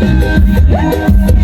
Yeah.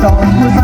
Don't